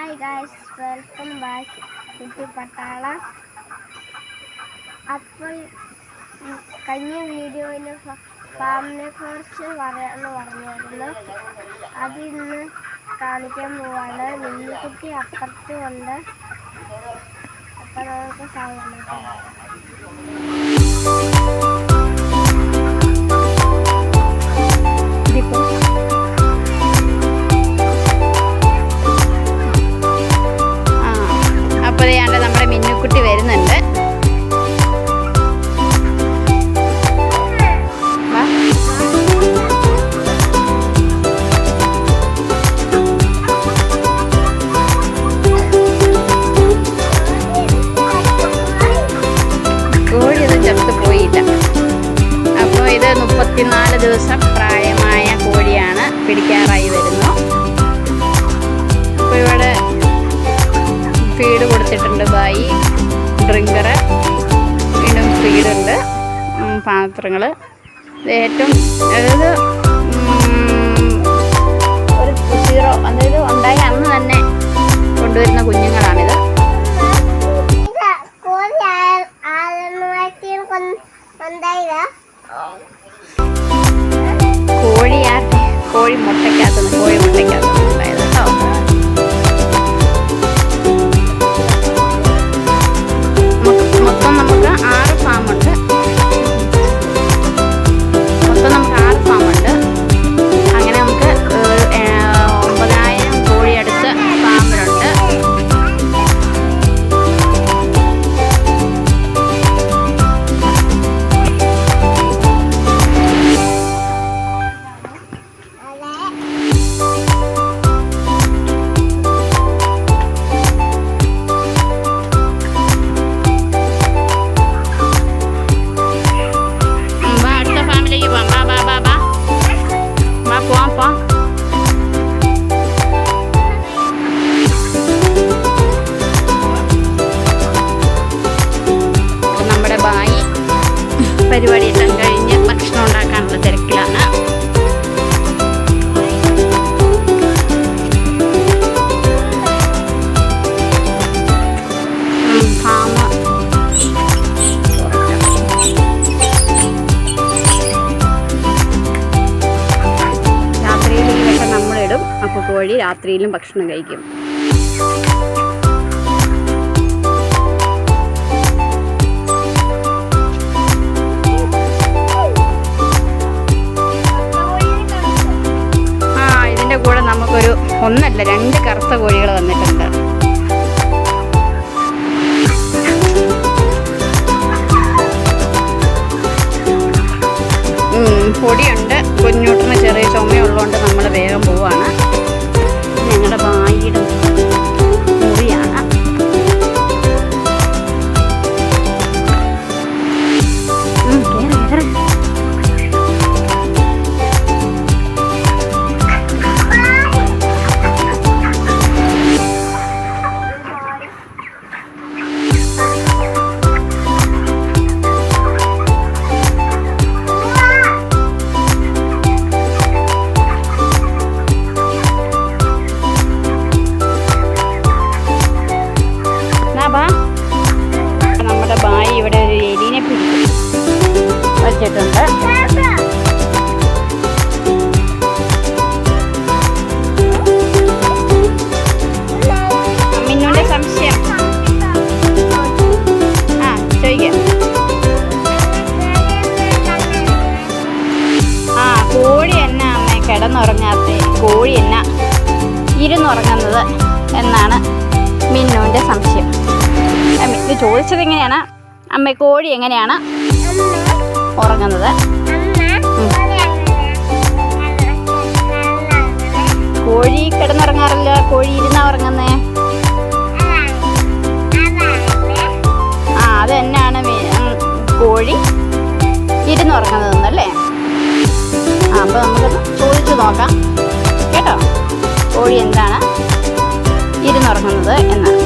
Hi guys welcome back കുട്ടി പട്ടാള അപ്പോൾ കഴിഞ്ഞ വീഡിയോയിൽ ഫാമിനെ കുറിച്ച് പറയാമെന്ന് പറഞ്ഞായിരുന്നു അത് ഇന്ന് കാണിക്കാൻ പോവാണ്. നെല്ലിക്കുട്ടി അപ്പുറത്ത് കൊണ്ട് അപ്പം നമുക്ക് സാധനം ദിവസം പ്രായമായ കോഴിയാണ് പിടിക്കാറായി വരുന്നു. അപ്പോൾ ഇവിടെ ഫീഡ് കൊടുത്തിട്ടുണ്ട് ബായി ഡ്രിങ്കർ വീണ്ടും ഫീഡുണ്ട് പാത്രങ്ങൾ ഏറ്റവും അതായത് ഒരു സീറോ അതായത് ഉണ്ടായ കോഴി ആ കോഴി മുട്ടയ്ക്കകത്തുനിന്ന് കോഴി മുട്ടയ്ക്കകത്തുനിന്ന് ഉണ്ടായത് കേട്ടോ. പരിപാടിയെല്ലാം കഴിഞ്ഞ് ഭക്ഷണം ഉണ്ടാക്കാനുള്ള തിരക്കിലാണ്. രാത്രിയിലൊക്കെ നമ്മളിടും. അപ്പോൾ കോഴി രാത്രിയിലും ഭക്ഷണം കഴിക്കും. നമുക്കൊരു ഒന്നല്ല രണ്ട് കറുത്ത കോഴികൾ വന്നിട്ടുണ്ട്. പൊടിയുണ്ട്. കുഞ്ഞൂട്ടിന് ചെറിയ ചുമയുള്ളതുകൊണ്ട് നമ്മൾ വേഗം പോവാണ്. ഞങ്ങളുടെ ബായിയുടെ ഇരുന്നുറങ്ങുന്നത് എന്നാണ് മിന്നുവിന്റെ സംശയം. മിന്നു ചോദിച്ചത് എങ്ങനെയാണ്? അമ്മ കോഴി എങ്ങനെയാണ് ഉറങ്ങുന്നത്? കോഴി കിടന്നുറങ്ങാറില്ല. കോഴി ഇരുന്നാ ഉറങ്ങുന്നേ? ആ അത് തന്നെയാണ് കോഴി ഇരുന്നുറങ്ങുന്നതെന്നല്ലേ? ആ അപ്പോൾ ചോദിച്ചു നോക്കാം. കേട്ടോ? കോഴി എന്താണ്? ഇരുന്നുറങ്ങുന്നത് എന്നാണ്.